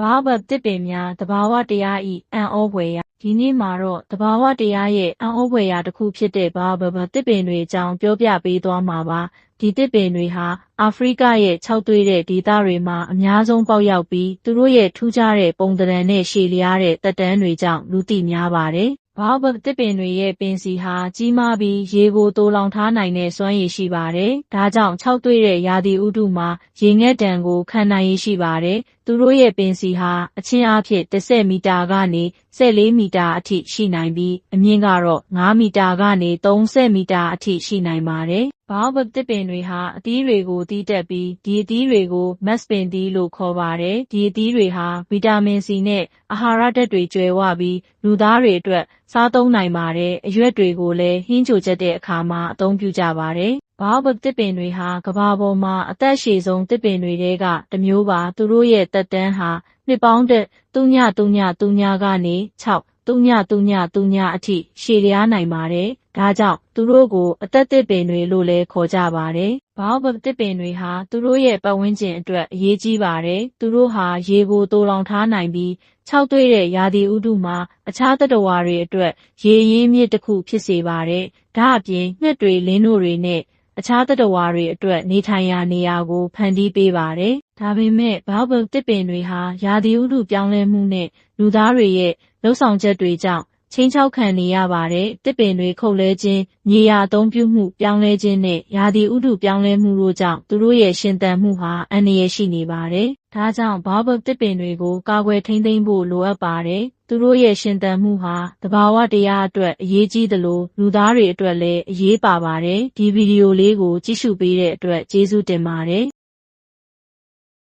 ဘာဘတစ်ပင်များတဘာဝတရားဤအံ့ဩဖွယ်ရာဒီနေ့မှာတော့တဘာဝတရားရဲ့အံ့ဩဖွယ်ရာတစ်ခုဖြစ်တဲ့ဘာဘဘတစ်ပင်တွေအကြောင်းပြောပြပေးသွားမှာပါဒီတစ်ပင်တွေဟာအာဖရိကရဲ့ခြောက်သွေးတဲ့ဒေသတွေမှာအများဆုံးပေါက်ရောက်ပြီးသူတို့ရဲ့ထူးခြားတဲ့ပုံသဏ္ဍာန်နဲ့ရှည်လျားတဲ့တက်တန်းတွေကြောင့်လူသိများပါတယ် ဘာဘတစ်ပင်တွေရဲ့ပင်စီဟာကြီးမားပြီးရေကိုတိုးလောင်ထားနိုင်တဲ့စွမ်းရည်ရှိပါတယ်။ဒါကြောင့်ခြောက်သွေ့တဲ့ရာသီဥတုမှာရေငက်တံကိုခံနိုင်ရည်ရှိပါတယ်။သူတို့ရဲ့ပင်စီဟာအချင်းအားဖြင့်10မီတာကနေ 14မီတာအထိရှိနိုင်ပြီးအမြင့်ကတော့5မီတာကနေ30မီတာအထိရှိနိုင်ပါတယ်။ဘာဘတစ်ပင်တွေဟာအသီးတွေကိုတီးတက်ပြီးဒီအသီးတွေကိုမက်စပင်သီးလို့ခေါ်ပါတယ်။ဒီအသီးတွေဟာဗီတာမင်စီနဲ့အာဟာရဓာတ်တွေကျွဲဝပြီးလူသားတွေအတွက်စားသုံးနိုင်ပါတယ်။အရွက်တွေကိုလည်းဟင်းချိုချက်တဲ့အခါမှာအသုံးပြုကြပါတယ်။ ဘာဘတစ်ပင်တွေဟာကဘာပေါ်မှာအသက်ရှည်ဆုံးတစ်ပင်တွေထဲကတစ်မျိုးပါသူတို့ရဲ့တက်တန်းဟာနှစ်ပေါင်းတက်3.3.3ကနေ6 3.3.3အထိရှည်လျားနိုင်ပါတယ်။ဒါကြောင့်သူတို့ကိုအသက်တစ်ပင်တွေလို့လည်းခေါ်ကြပါတယ်။ဘာဘတစ်ပင်တွေဟာသူတို့ရဲ့ပတ်ဝန်းကျင်အတွက်အရေးကြီးပါတယ်။သူတို့ဟာရေကိုတိုးလောင်ထားနိုင်ပြီးခြောက်သွေ့တဲ့ရာသီဥတုမှာအခြားသတ္တဝါတွေအတွက်ရေရင်းမြစ်တစ်ခုဖြစ်စေပါတယ်။ဒါအပြင်ငှက်တွေလင်းတို့တွေနဲ့ အခြားသတ္တဝါတွေအတွက်နေထိုင်ရာနေရာကို ဖန်တီးပေးပါတယ်။ဒါပေမဲ့ဘာဘတစ်ပင်တွေဟာရာသီဥတုပြောင်းလဲမှုနဲ့လူသားတွေရဲ့လှုပ်ဆောင်ချက်တွေကြောင့် ချင်းချောက်ခံနေရပါတယ်။တစ်ပင်တွေခုတ်လဲခြင်း၊မြေယာအသုံးပြုမှုပြောင်းလဲခြင်းနဲ့ရာသီဥတုပြောင်းလဲမှုတို့ကြောင့်သူတို့ရဲ့ရှင်သန်မှုဟာအန္တရာယ်ရှိနေပါတယ်။ဒါကြောင့်ဘာဘတစ်ပင်တွေကိုကာကွယ်ထိန်းသိမ်းဖို့လိုအပ်ပါတယ်။သူတို့ရဲ့ရှင်သန်မှုဟာတဘာဝတရားအတွက်အရေးကြီးသလိုလူသားတွေအတွက်လည်းအရေးပါပါတယ်။ဒီဗီဒီယိုလေးကိုကြည့်ရှုပေးတဲ့အတွက်ကျေးဇူးတင်ပါတယ်